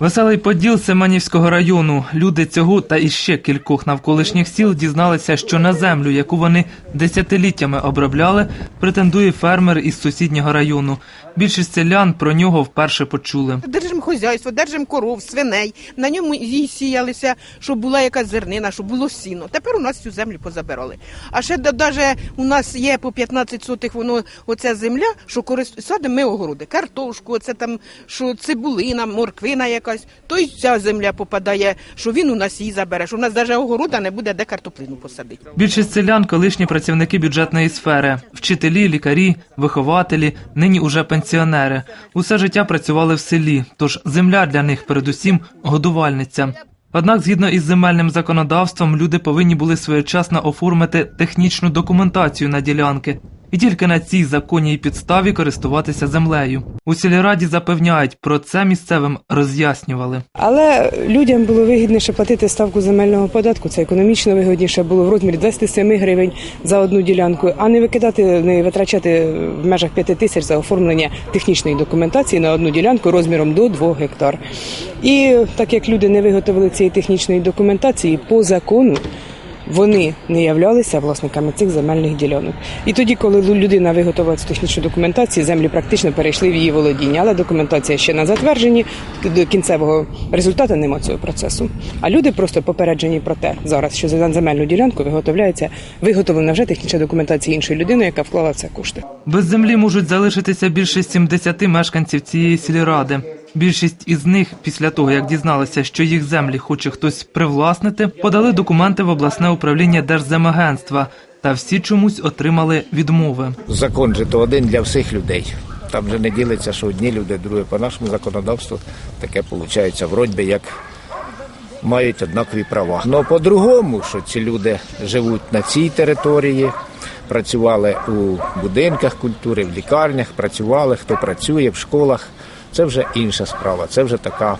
Веселий поділ Семенівського району. Люди цього та іще кількох навколишніх сіл дізналися, що на землю, яку вони десятиліттями обробляли, претендує фермер із сусіднього району. Більшість селян про нього вперше почули. Держимо хозяйство, держимо коров, свиней. На ньому і сіялися, щоб була якась зернина, щоб було сіно. Тепер у нас цю землю позабирали. А ще навіть у нас є по 15 сотих воно оця земля, що корист... садимо ми огороди, картошку, оце там, що цибулина, морквина якась. То й ця земля попадає, що він у нас її забере, що у нас навіть огорода не буде де картоплину посадити. Більшість селян колишні працівники бюджетної сфери, вчителі, лікарі, вихователі, нині уже пенсіонери. Усе життя працювали в селі, тож земля для них передусім годувальниця. Однак, згідно із земельним законодавством, люди повинні були своєчасно оформити технічну документацію на ділянки. І тільки на цій законній підставі користуватися землею. У сільраді запевняють, про це місцевим роз'яснювали. Але людям було вигідніше платити ставку земельного податку. Це економічно вигідніше було в розмірі 27 гривень за одну ділянку, а не викидати, не витрачати в межах 5 тисяч за оформлення технічної документації на одну ділянку розміром до 2 гектар. І так як люди не виготовили цієї технічної документації по закону. Вони не являлися власниками цих земельних ділянок. І тоді, коли людина виготовила цю технічну документацію, землі практично перейшли в її володіння, але документація ще на затвердженні. До кінцевого результату нема цього процесу. А люди просто попереджені про те зараз, що за земельну ділянку виготовляється виготовлена вже технічна документація іншої людини, яка вклала це кошти. Без землі можуть залишитися більше 70 мешканців цієї сільради. Більшість із них, після того як дізналися, що їх землі хоче хтось привласнити, подали документи в обласне управління Держземагентства, та всі чомусь отримали відмови. Закон же то один для всіх людей. Там же не ділиться, що одні люди, другі по нашому законодавству таке виходить, вроді як мають однакові права. Ну по-другому, що ці люди живуть на цій території, працювали у будинках культури, в лікарнях, працювали, хто працює в школах. Це вже інша справа. Це вже така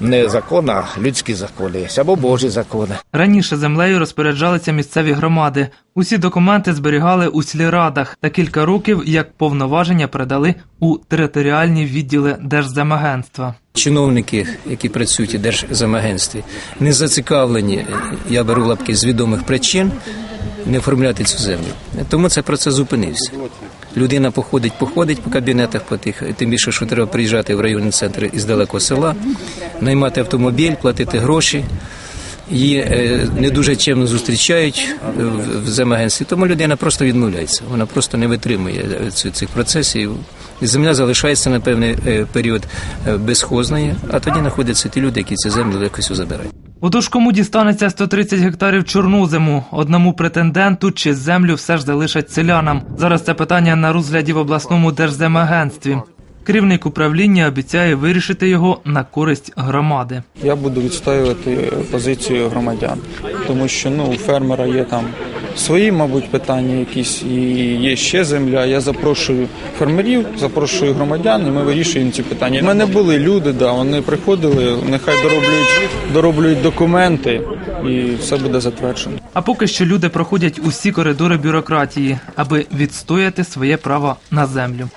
не закон, а людські закони або Божі закони. Раніше землею розпоряджалися місцеві громади. Усі документи зберігали у сільрадах та кілька років як повноваження передали у територіальні відділи Держземагентства. Чиновники, які працюють у Держземагентстві, не зацікавлені, я беру лапки з відомих причин, не оформляти цю землю. Тому цей процес зупинився. Людина походить, походить по кабінетах по тих, тим більше, що треба приїжджати в районний центр із далекого села, наймати автомобіль, платити гроші. Її е, не дуже чемно зустрічають в- в земагентстві, тому людина просто відмовляється. Вона просто не витримує е, цих процесів. Земля залишається на певний е, період е, безхозною, а тоді знаходяться ті люди, які цю землю якось забирають. Отож, кому дістанеться 130 гектарів чорнозиму, одному претенденту чи землю все ж залишать селянам. Зараз це питання на розгляді в обласному держземагентстві. Керівник управління обіцяє вирішити його на користь громади. Я буду відстоювати позицію громадян, тому що ну у фермера є там свої, мабуть, питання якісь, і є ще земля. Я запрошую фермерів, запрошую громадян, і ми вирішуємо ці питання. У мене були люди, да, вони приходили, нехай дороблюють, дороблюють документи, і все буде затверджено. А поки що люди проходять усі коридори бюрократії, аби відстояти своє право на землю.